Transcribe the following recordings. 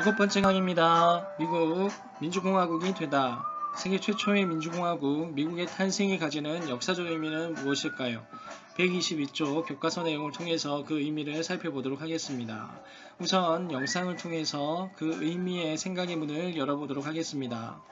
일곱 번째 강의입니다. 미국 민주공화국이 되다. 세계 최초의 민주공화국, 미국의 탄생이 가지는 역사적 의미는 무엇일까요? 122쪽 교과서 내용을 통해서 그 의미를 살펴보도록 하겠습니다. 우선 영상을 통해서 그 의미의 생각의 문을 열어보도록 하겠습니다.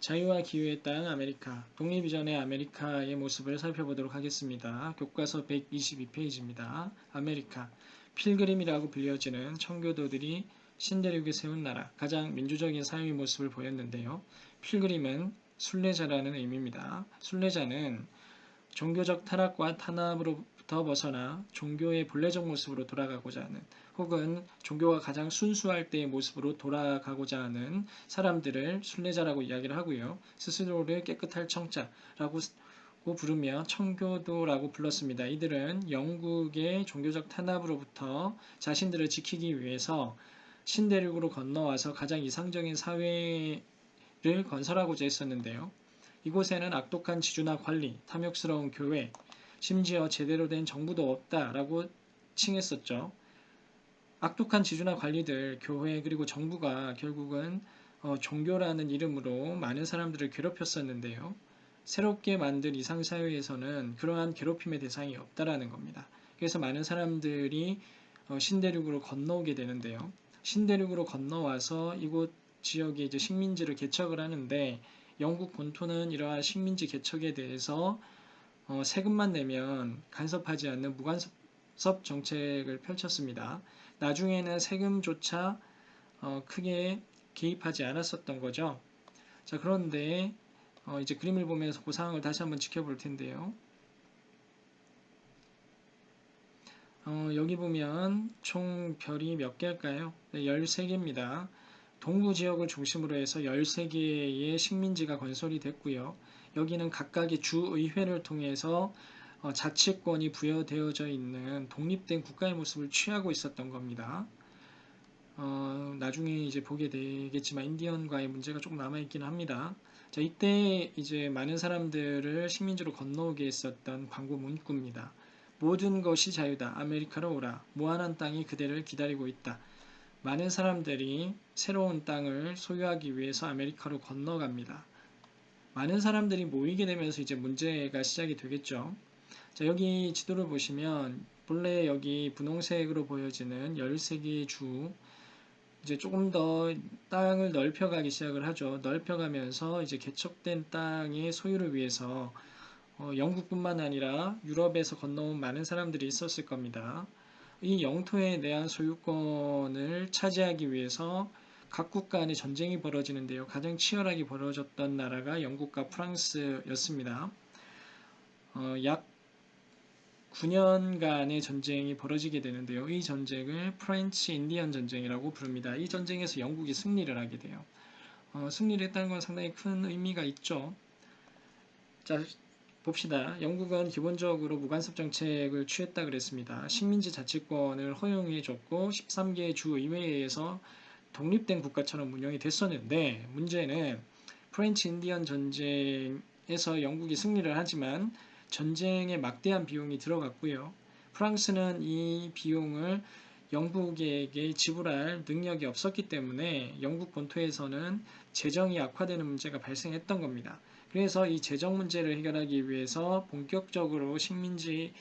자유와 기후의 땅 아메리카, 독립 이전의 아메리카의 모습을 살펴보도록 하겠습니다. 교과서 122페이지입니다. 아메리카, 필그림이라고 불려지는 청교도들이 신대륙에 세운 나라, 가장 민주적인 사회의 모습을 보였는데요. 필그림은 순례자라는 의미입니다. 순례자는 종교적 타락과 탄압으로 부터 벗어나 종교의 본래적 모습으로 돌아가고자 하는 혹은 종교가 가장 순수할 때의 모습으로 돌아가고자 하는 사람들을 순례자라고 이야기를 하고요. 스스로를 깨끗할 청자라고 부르며 청교도라고 불렀습니다. 이들은 영국의 종교적 탄압으로부터 자신들을 지키기 위해서 신대륙으로 건너와서 가장 이상적인 사회를 건설하고자 했었는데요. 이곳에는 악독한 지주나 관리, 탐욕스러운 교회, 심지어 제대로 된 정부도 없다라고 칭했었죠. 악독한 지주나 관리들, 교회 그리고 정부가 결국은 어, 종교라는 이름으로 많은 사람들을 괴롭혔었는데요. 새롭게 만든 이상사회에서는 그러한 괴롭힘의 대상이 없다라는 겁니다. 그래서 많은 사람들이 어, 신대륙으로 건너오게 되는데요. 신대륙으로 건너와서 이곳 지역에 이제 식민지를 개척을 하는데 영국 본토는 이러한 식민지 개척에 대해서 어, 세금만 내면 간섭하지 않는 무간섭 정책을 펼쳤습니다. 나중에는 세금조차 어, 크게 개입하지 않았었던 거죠. 자 그런데 어, 이제 그림을 보면서 그 상황을 다시 한번 지켜볼 텐데요. 어, 여기 보면 총 별이 몇 개일까요? 네, 13개입니다. 동부 지역을 중심으로 해서 13개의 식민지가 건설이 됐고요. 여기는 각각의 주의회를 통해서 어, 자치권이 부여되어져 있는 독립된 국가의 모습을 취하고 있었던 겁니다. 어, 나중에 이제 보게 되겠지만 인디언과의 문제가 조금 남아있기는 합니다. 자, 이때 이제 많은 사람들을 식민지로 건너오게 했었던 광고 문구입니다. 모든 것이 자유다. 아메리카로 오라. 무한한 땅이 그대를 기다리고 있다. 많은 사람들이 새로운 땅을 소유하기 위해서 아메리카로 건너갑니다. 많은 사람들이 모이게 되면서 이제 문제가 시작이 되겠죠. 자, 여기 지도를 보시면 본래 여기 분홍색으로 보여지는 13개의 주 이제 조금 더 땅을 넓혀가기 시작을 하죠. 넓혀가면서 이제 개척된 땅의 소유를 위해서 어, 영국뿐만 아니라 유럽에서 건너온 많은 사람들이 있었을 겁니다. 이 영토에 대한 소유권을 차지하기 위해서 각국 간의 전쟁이 벌어지는데요. 가장 치열하게 벌어졌던 나라가 영국과 프랑스였습니다. 어, 약 9년간의 전쟁이 벌어지게 되는데요. 이 전쟁을 프렌치 인디언 전쟁이라고 부릅니다. 이 전쟁에서 영국이 승리를 하게 돼요. 어, 승리를 했다는 건 상당히 큰 의미가 있죠. 자, 봅시다. 영국은 기본적으로 무간섭 정책을 취했다 그랬습니다. 식민지 자치권을 허용해 줬고 13개 주 의회에서 독립된 국가처럼 운영이 됐었는데 문제는 프렌치 인디언 전쟁에서 영국이 승리를 하지만 전쟁에 막대한 비용이 들어갔고요. 프랑스는 이 비용을 영국에게 지불할 능력이 없었기 때문에 영국 본토에서는 재정이 악화되는 문제가 발생했던 겁니다. 그래서 이 재정 문제를 해결하기 위해서 본격적으로 식민지에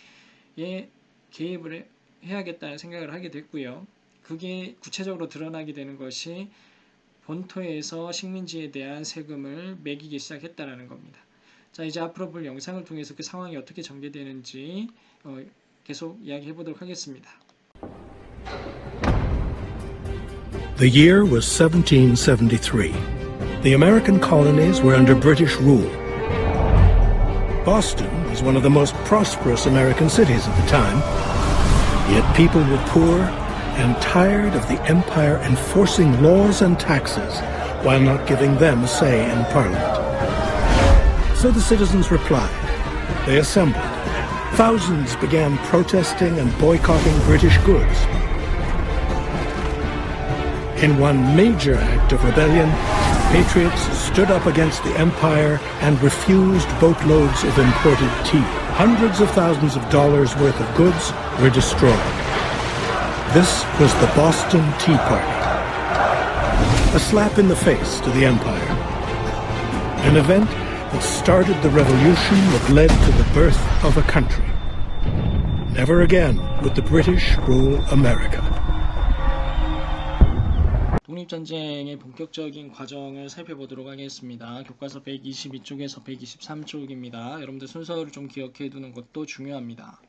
개입을 해야겠다는 생각을 하게 됐고요. 그게 구체적으로 드러나게 되는 것이 본토에서 식민지에 대한 세금을 매기기 시작했다는 겁니다. 자 이제 앞으로 볼 영상을 통해서 그 상황이 어떻게 전개되는지 어, 계속 이야기해 보도록 하겠습니다. The year was 1773. The American colonies were under British rule. Boston was one of the most prosperous American cities at the time, yet people were poor and tired of the empire enforcing laws and taxes while not giving them a say in Parliament. So the citizens replied. They assembled. Thousands began protesting and boycotting British goods. In one major act of rebellion, patriots stood up against the empire and refused boatloads of imported tea. Hundreds of thousands of dollars worth of goods were destroyed. This was the Boston Tea Party. A slap in the face to the empire. An event that started the revolution that led to the birth of a country. Never again would the British rule America. 독립전쟁의 본격적인 과정을 살펴보도록 하겠습니다. 교과서 122쪽에서 123쪽입니다. 여러분들 순서를 좀 기억해 두는 것도 중요합니다.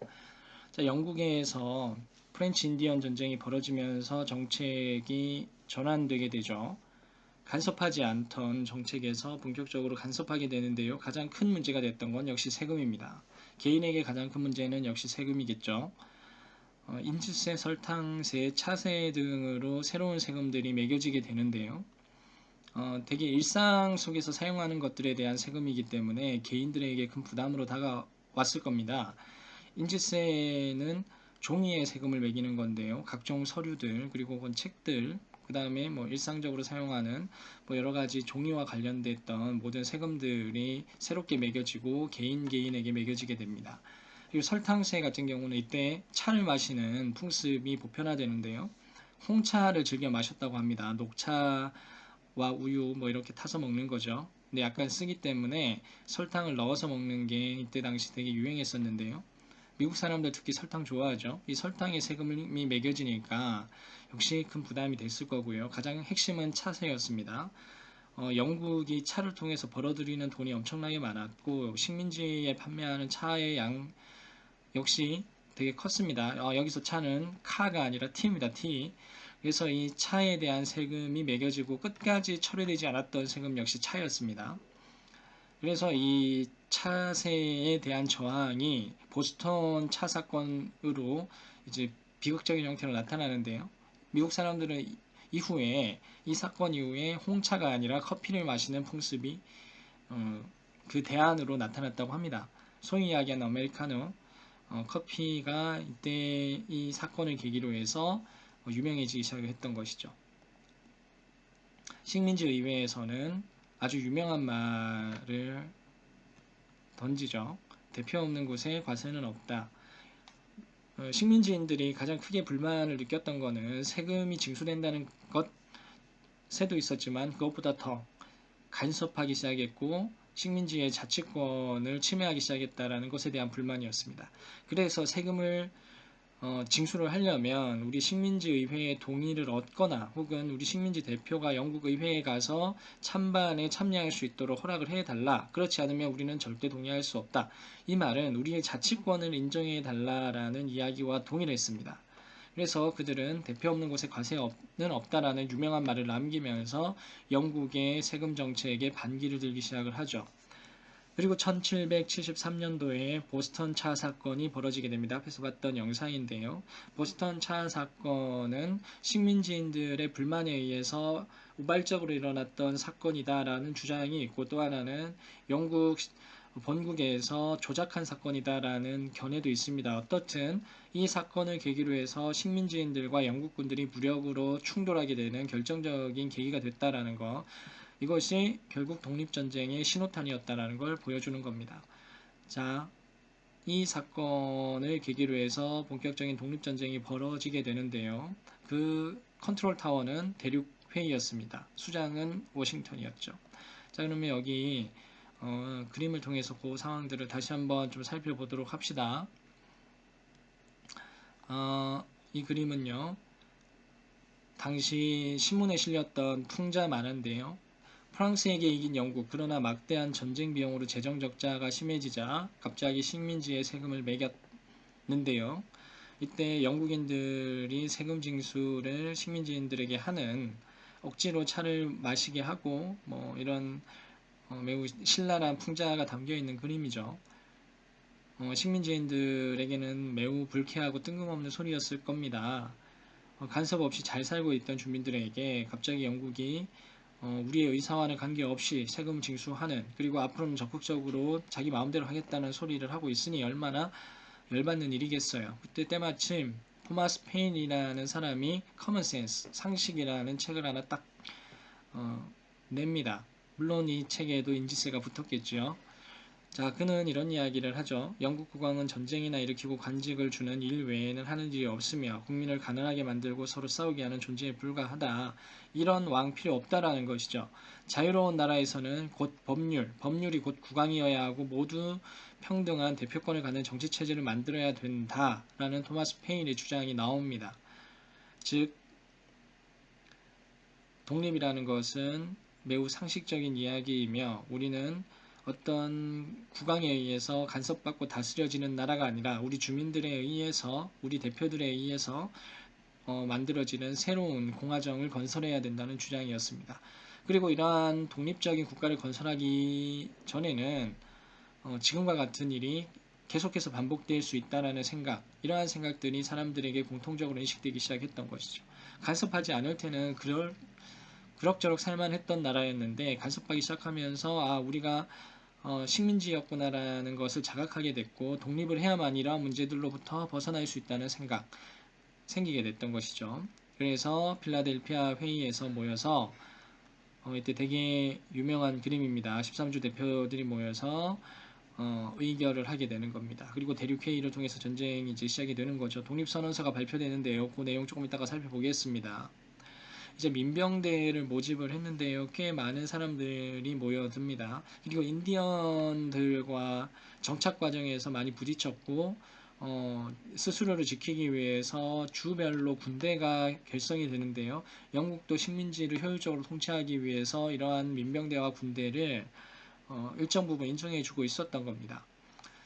자, 영국에서 프렌치 인디언 전쟁이 벌어지면서 정책이 전환되게 되죠. 간섭하지 않던 정책에서 본격적으로 간섭하게 되는데요. 가장 큰 문제가 됐던 건 역시 세금입니다. 개인에게 가장 큰 문제는 역시 세금이겠죠. 어, 인지세, 설탕세, 차세 등으로 새로운 세금들이 매겨지게 되는데요. 어, 되게 일상 속에서 사용하는 것들에 대한 세금이기 때문에 개인들에게 큰 부담으로 다가왔을 겁니다. 인지세는 종이에 세금을 매기는 건데요. 각종 서류들 그리고 혹은 책들 그 다음에 뭐 일상적으로 사용하는 뭐 여러 가지 종이와 관련됐던 모든 세금들이 새롭게 매겨지고 개인 개인에게 매겨지게 됩니다. 그리고 설탕세 같은 경우는 이때 차를 마시는 풍습이 보편화되는데요. 홍차를 즐겨 마셨다고 합니다. 녹차와 우유 뭐 이렇게 타서 먹는 거죠. 근데 약간 쓰기 때문에 설탕을 넣어서 먹는 게 이때 당시 되게 유행했었는데요. 미국 사람들 특히 설탕 좋아하죠. 이 설탕에 세금이 매겨지니까 역시 큰 부담이 됐을 거고요. 가장 핵심은 차세였습니다. 어, 영국이 차를 통해서 벌어들이는 돈이 엄청나게 많았고 식민지에 판매하는 차의 양 역시 되게 컸습니다. 어, 여기서 차는 카가 아니라 티입니다. 티. 그래서 이 차에 대한 세금이 매겨지고 끝까지 처리되지 않았던 세금 역시 차였습니다. 그래서 이 차세에 대한 저항이 보스턴 차 사건으로 이제 비극적인 형태로 나타나는데요. 미국 사람들은 이후에 이 사건 이후에 홍차가 아니라 커피를 마시는 풍습이 어, 그 대안으로 나타났다고 합니다. 소위 이야기하는 아메리카노 어, 커피가 이때 이 사건을 계기로 해서 어, 유명해지기 시작했던 것이죠. 식민지 의회에서는 아주 유명한 말을 던지죠. 대표 없는 곳에 과세는 없다. 어, 식민지인들이 가장 크게 불만을 느꼈던 것은 세금이 징수된다는 것에도 있었지만 그것보다 더 간섭하기 시작했고 식민지의 자치권을 침해하기 시작했다라는 것에 대한 불만이었습니다. 그래서 세금을 어, 징수를 하려면 우리 식민지 의회의 동의를 얻거나 혹은 우리 식민지 대표가 영국 의회에 가서 찬반에 참여할 수 있도록 허락을 해달라. 그렇지 않으면 우리는 절대 동의할 수 없다. 이 말은 우리의 자치권을 인정해 달라라는 이야기와 동일했습니다. 그래서 그들은 대표 없는 곳에 과세는 없다라는 유명한 말을 남기면서 영국의 세금 정책에 반기를 들기 시작을 하죠. 그리고 1773년도에 보스턴 차 사건이 벌어지게 됩니다. 앞에서 봤던 영상인데요. 보스턴 차 사건은 식민지인들의 불만에 의해서 우발적으로 일어났던 사건이다라는 주장이 있고 또 하나는 영국 본국에서 조작한 사건이다라는 견해도 있습니다. 어떻든 이 사건을 계기로 해서 식민지인들과 영국군들이 무력으로 충돌하게 되는 결정적인 계기가 됐다라는 거. 이것이 결국 독립전쟁의 신호탄이었다는 걸 보여주는 겁니다. 자, 이 사건을 계기로 해서 본격적인 독립전쟁이 벌어지게 되는데요. 그 컨트롤 타워는 대륙 회의였습니다. 수장은 워싱턴이었죠. 자, 그러면 여기 어, 그림을 통해서 그 상황들을 다시 한번 좀 살펴보도록 합시다. 어, 이 그림은요. 당시 신문에 실렸던 풍자 만화인데요. 프랑스에게 이긴 영국 그러나 막대한 전쟁 비용으로 재정 적자가 심해지자 갑자기 식민지에 세금을 매겼는데요. 이때 영국인들이 세금 징수를 식민지인들에게 하는 억지로 차를 마시게 하고 뭐 이런 어, 매우 신랄한 풍자가 담겨 있는 그림이죠. 어, 식민지인들에게는 매우 불쾌하고 뜬금없는 소리였을 겁니다. 어, 간섭 없이 잘 살고 있던 주민들에게 갑자기 영국이 어, 우리의 의사와는 관계없이 세금 징수하는 그리고 앞으로는 적극적으로 자기 마음대로 하겠다는 소리를 하고 있으니 얼마나 열받는 일이겠어요. 그때 때마침 토마스 페인이라는 사람이 커먼 센스 상식이라는 책을 하나 딱 어, 냅니다. 물론 이 책에도 인지세가 붙었겠죠. 자, 그는 이런 이야기를 하죠. 영국 국왕은 전쟁이나 일으키고 관직을 주는 일 외에는 하는 일이 없으며 국민을 가난하게 만들고 서로 싸우게 하는 존재에 불과하다. 이런 왕 필요 없다라는 것이죠. 자유로운 나라에서는 곧 법률, 법률이 곧 국왕이어야 하고 모두 평등한 대표권을 갖는 정치 체제를 만들어야 된다라는 토마스 페인의 주장이 나옵니다. 즉 독립이라는 것은 매우 상식적인 이야기이며 우리는 어떤 국왕에 의해서 간섭받고 다스려지는 나라가 아니라 우리 주민들에 의해서 우리 대표들에 의해서 어, 만들어지는 새로운 공화정을 건설해야 된다는 주장이었습니다. 그리고 이러한 독립적인 국가를 건설하기 전에는 어, 지금과 같은 일이 계속해서 반복될 수 있다라는 생각, 이러한 생각들이 사람들에게 공통적으로 인식되기 시작했던 것이죠. 간섭하지 않을 때는 그럴 그럭저럭 살만했던 나라였는데 간섭하기 시작하면서 아 우리가 어, 식민지였구나라는 것을 자각하게 됐고 독립을 해야만 이러한 문제들로부터 벗어날 수 있다는 생각 생기게 됐던 것이죠. 그래서 필라델피아 회의에서 모여서 어, 이때 되게 유명한 그림입니다. 13주 대표들이 모여서 어, 의결을 하게 되는 겁니다. 그리고 대륙회의를 통해서 전쟁이 이제 시작이 되는 거죠. 독립선언서가 발표되는데요. 그 내용 조금 이따가 살펴보겠습니다. 이제 민병대를 모집을 했는데요. 꽤 많은 사람들이 모여듭니다. 그리고 인디언들과 정착 과정에서 많이 부딪혔고 어, 스스로를 지키기 위해서 주별로 군대가 결성이 되는데요. 영국도 식민지를 효율적으로 통치하기 위해서 이러한 민병대와 군대를 어, 일정 부분 인정해주고 있었던 겁니다.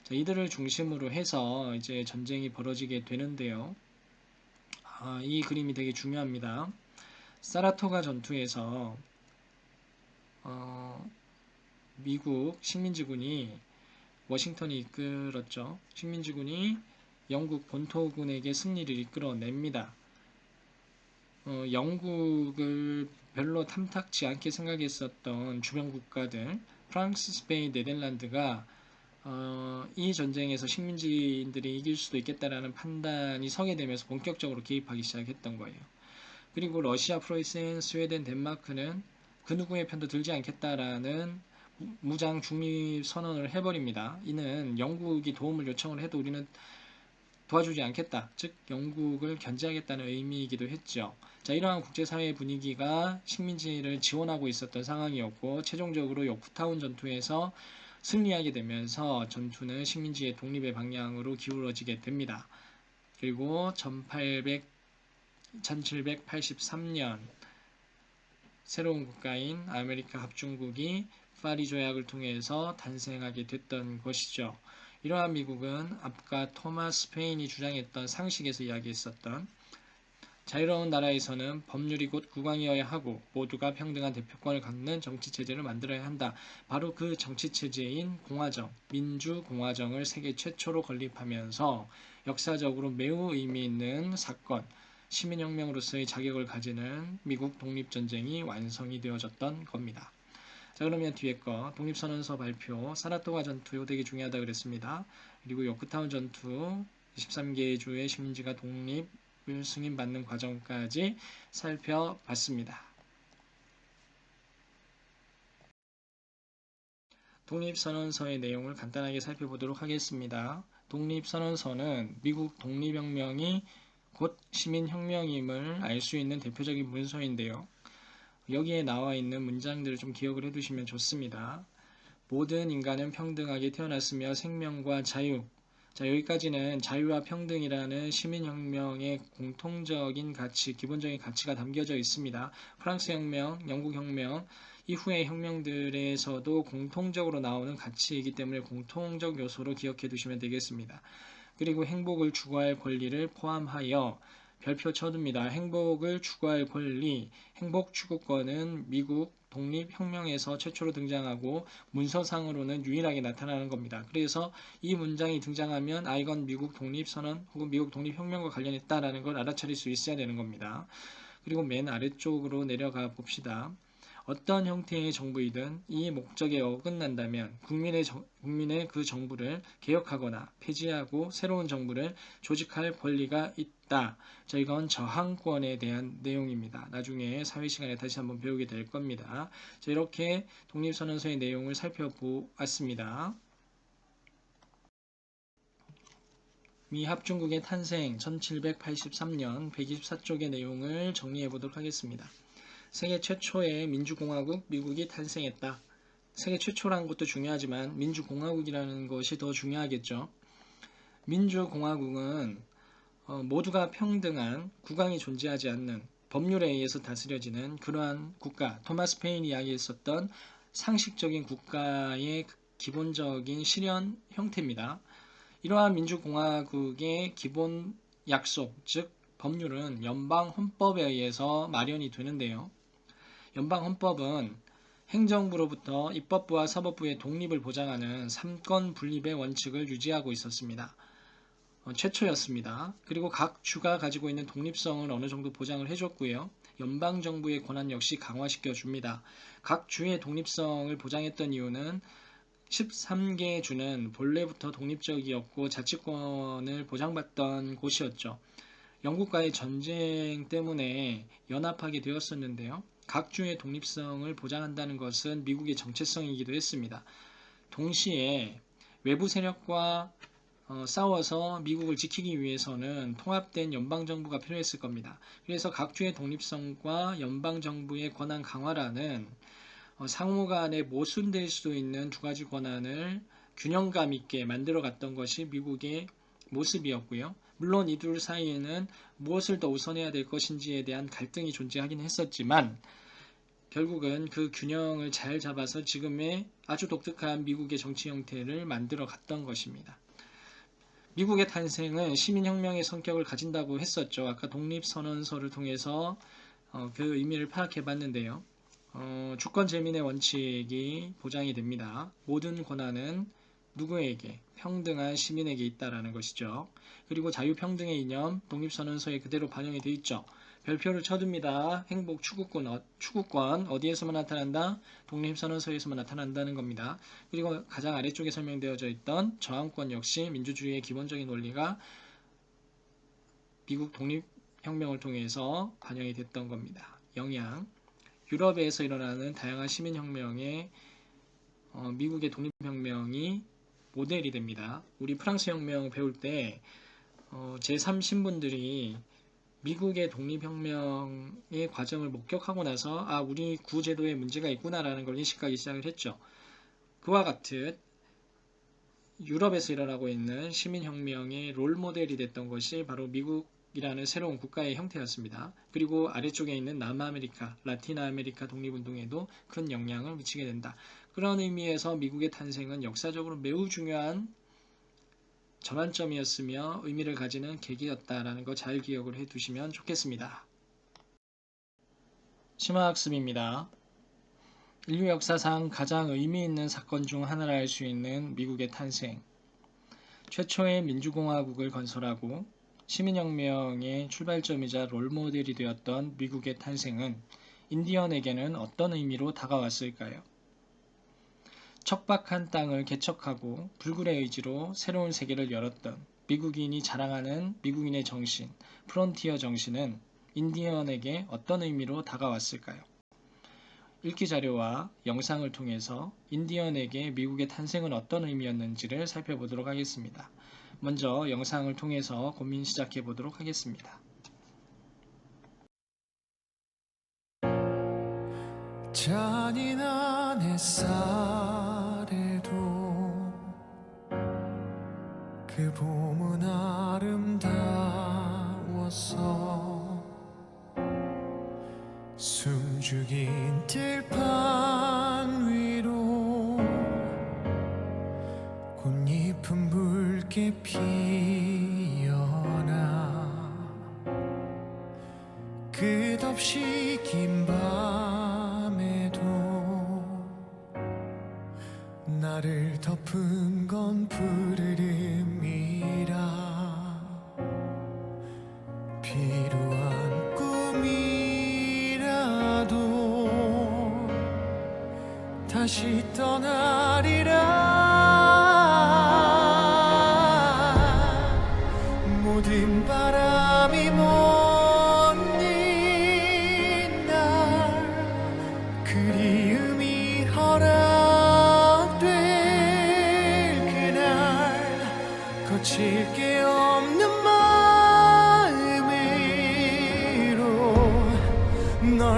자, 이들을 중심으로 해서 이제 전쟁이 벌어지게 되는데요. 아, 이 그림이 되게 중요합니다. 사라토가 전투에서 어, 미국 식민지군이 워싱턴이 이끌었죠. 식민지군이 영국 본토군에게 승리를 이끌어냅니다. 어, 영국을 별로 탐탁지 않게 생각했었던 주변 국가들, 프랑스, 스페인, 네덜란드가 어, 이 전쟁에서 식민지인들이 이길 수도 있겠다라는 판단이 서게 되면서 본격적으로 개입하기 시작했던 거예요. 그리고 러시아, 프로이센, 스웨덴, 덴마크는 그 누구의 편도 들지 않겠다라는 무장 중립 선언을 해버립니다. 이는 영국이 도움을 요청을 해도 우리는 도와주지 않겠다. 즉 영국을 견제하겠다는 의미이기도 했죠. 자 이러한 국제사회 분위기가 식민지를 지원하고 있었던 상황이었고 최종적으로 요크타운 전투에서 승리하게 되면서 전투는 식민지의 독립의 방향으로 기울어지게 됩니다. 그리고 1800 1783년 새로운 국가인 아메리카 합중국이 파리 조약을 통해서 탄생하게 됐던 것이죠. 이러한 미국은 아까 토마스 페인이 주장했던 상식에서 이야기했었던 자유로운 나라에서는 법률이 곧 국왕이어야 하고 모두가 평등한 대표권을 갖는 정치 체제를 만들어야 한다. 바로 그 정치 체제인 공화정, 민주공화정을 세계 최초로 건립하면서 역사적으로 매우 의미 있는 사건, 시민혁명으로서의 자격을 가지는 미국 독립전쟁이 완성이 되어졌던 겁니다. 자 그러면 뒤에 거 독립선언서 발표 사라토가 전투 되게 중요하다 그랬습니다. 그리고 요크타운 전투 23개의 주의 식민지가 독립을 승인받는 과정까지 살펴봤습니다. 독립선언서의 내용을 간단하게 살펴보도록 하겠습니다. 독립선언서는 미국 독립혁명이 곧 시민혁명임을 알 수 있는 대표적인 문서인데요. 여기에 나와 있는 문장들을 좀 기억을 해두시면 좋습니다. 모든 인간은 평등하게 태어났으며 생명과 자유. 자, 여기까지는 자유와 평등이라는 시민혁명의 공통적인 가치, 기본적인 가치가 담겨져 있습니다. 프랑스 혁명, 영국 혁명, 이후의 혁명들에서도 공통적으로 나오는 가치이기 때문에 공통적 요소로 기억해 두시면 되겠습니다. 그리고 행복을 추구할 권리를 포함하여 별표 쳐둡니다. 행복을 추구할 권리, 행복 추구권은 미국 독립혁명에서 최초로 등장하고 문서상으로는 유일하게 나타나는 겁니다. 그래서 이 문장이 등장하면 아 이건 미국 독립선언 혹은 미국 독립혁명과 관련했다라는 걸 알아차릴 수 있어야 되는 겁니다. 그리고 맨 아래쪽으로 내려가 봅시다. 어떤 형태의 정부이든 이 목적에 어긋난다면 국민의, 정- 국민의 그 정부를 개혁하거나 폐지하고 새로운 정부를 조직할 권리가 있다. 자, 이건 저항권에 대한 내용입니다. 나중에 사회 시간에 다시 한번 배우게 될 겁니다. 자, 이렇게 독립선언서의 내용을 살펴보았습니다. 미 합중국의 탄생 1783년 124쪽의 내용을 정리해 보도록 하겠습니다. 세계 최초의 민주공화국 미국이 탄생했다. 세계 최초라는 것도 중요하지만 민주공화국이라는 것이 더 중요하겠죠. 민주공화국은 어, 모두가 평등한 국왕이 존재하지 않는 법률에 의해서 다스려지는 그러한 국가, 토마스 페인이 이야기했었던 상식적인 국가의 기본적인 실현 형태입니다. 이러한 민주공화국의 기본 약속, 즉 법률은 연방 헌법에 의해서 마련이 되는데요. 연방 헌법은 행정부로부터 입법부와 사법부의 독립을 보장하는 삼권 분립의 원칙을 유지하고 있었습니다. 어, 최초였습니다. 그리고 각 주가 가지고 있는 독립성을 어느 정도 보장을 해줬고요. 연방 정부의 권한 역시 강화시켜 줍니다. 각 주의 독립성을 보장했던 이유는 13개 주는 본래부터 독립적이었고 자치권을 보장받던 곳이었죠. 영국과의 전쟁 때문에 연합하게 되었었는데요. 각 주의 독립성을 보장한다는 것은 미국의 정체성이기도 했습니다. 동시에 외부 세력과 어, 싸워서 미국을 지키기 위해서는 통합된 연방정부가 필요했을 겁니다. 그래서 각 주의 독립성과 연방정부의 권한 강화라는 어, 상호 간에 모순될 수도 있는 두 가지 권한을 균형감 있게 만들어 갔던 것이 미국의 모습이었고요. 물론 이 둘 사이에는 무엇을 더 우선해야 될 것인지에 대한 갈등이 존재하긴 했었지만 결국은 그 균형을 잘 잡아서 지금의 아주 독특한 미국의 정치 형태를 만들어 갔던 것입니다. 미국의 탄생은 시민혁명의 성격을 가진다고 했었죠. 아까 독립선언서를 통해서 어, 그 의미를 파악해 봤는데요. 어, 주권 재민의 원칙이 보장이 됩니다. 모든 권한은 누구에게 평등한 시민에게 있다라는 것이죠. 그리고 자유평등의 이념 독립선언서에 그대로 반영이 되어 있죠. 별표를 쳐둡니다. 행복 추구권, 어, 추구권 어디에서만 나타난다? 독립선언서에서만 나타난다는 겁니다. 그리고 가장 아래쪽에 설명되어져 있던 저항권 역시 민주주의의 기본적인 원리가 미국 독립혁명을 통해서 반영이 됐던 겁니다. 영향 유럽에서 일어나는 다양한 시민혁명에 어, 미국의 독립혁명이 모델이 됩니다. 우리 프랑스 혁명 배울 때 어, 제3신분들이 미국의 독립혁명의 과정을 목격하고 나서 아 우리 구제도에 문제가 있구나라는 걸 인식하기 시작을 했죠. 그와 같은 유럽에서 일어나고 있는 시민혁명의 롤모델이 됐던 것이 바로 미국이라는 새로운 국가의 형태였습니다. 그리고 아래쪽에 있는 남아메리카, 라틴 아메리카 독립운동에도 큰 영향을 미치게 된다. 그런 의미에서 미국의 탄생은 역사적으로 매우 중요한 전환점이었으며 의미를 가지는 계기였다라는 거 잘 기억을 해 두시면 좋겠습니다. 심화학습입니다. 인류 역사상 가장 의미 있는 사건 중 하나라 할 수 있는 미국의 탄생. 최초의 민주공화국을 건설하고 시민혁명의 출발점이자 롤모델이 되었던 미국의 탄생은 인디언에게는 어떤 의미로 다가왔을까요? 척박한 땅을 개척하고 불굴의 의지로 새로운 세계를 열었던 미국인이 자랑하는 미국인의 정신, 프론티어 정신은 인디언에게 어떤 의미로 다가왔을까요? 읽기 자료와 영상을 통해서 인디언에게 미국의 탄생은 어떤 의미였는지를 살펴보도록 하겠습니다. 먼저 영상을 통해서 고민 시작해 보도록 하겠습니다. 잔인한 햇살 봄은 아름다웠어 숨죽인 들판 위로 꽃잎은 붉게 피어나 끝없이 나를 덮은 건 푸르름이라. 필요한 꿈이라도 다시 떠나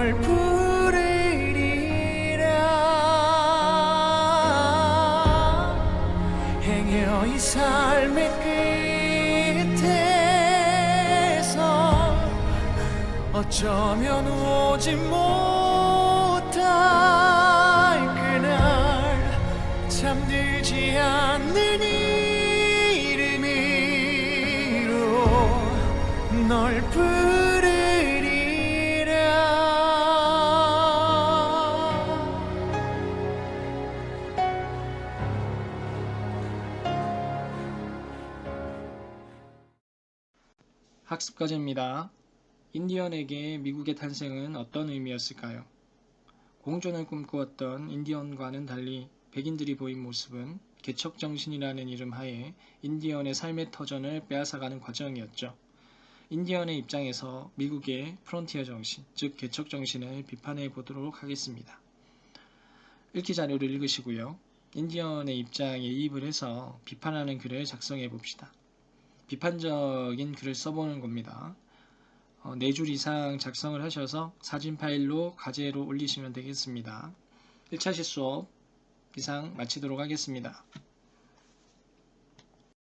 널 부르리라 행여 이 삶의 끝에서 어쩌면 오지 못할 그날 잠들지 않는 이름으로 널 부르리라 학습 과제입니다. 인디언에게 미국의 탄생은 어떤 의미였을까요? 공존을 꿈꾸었던 인디언과는 달리 백인들이 보인 모습은 개척정신이라는 이름 하에 인디언의 삶의 터전을 빼앗아가는 과정이었죠. 인디언의 입장에서 미국의 프론티어 정신, 즉 개척 정신을 비판해 보도록 하겠습니다. 읽기 자료를 읽으시고요. 인디언의 입장에 이입을 해서 비판하는 글을 작성해 봅시다. 비판적인 글을 써보는 겁니다. 어, 4줄 이상 작성을 하셔서 사진 파일로 과제로 올리시면 되겠습니다. 1차 실수업 이상 마치도록 하겠습니다.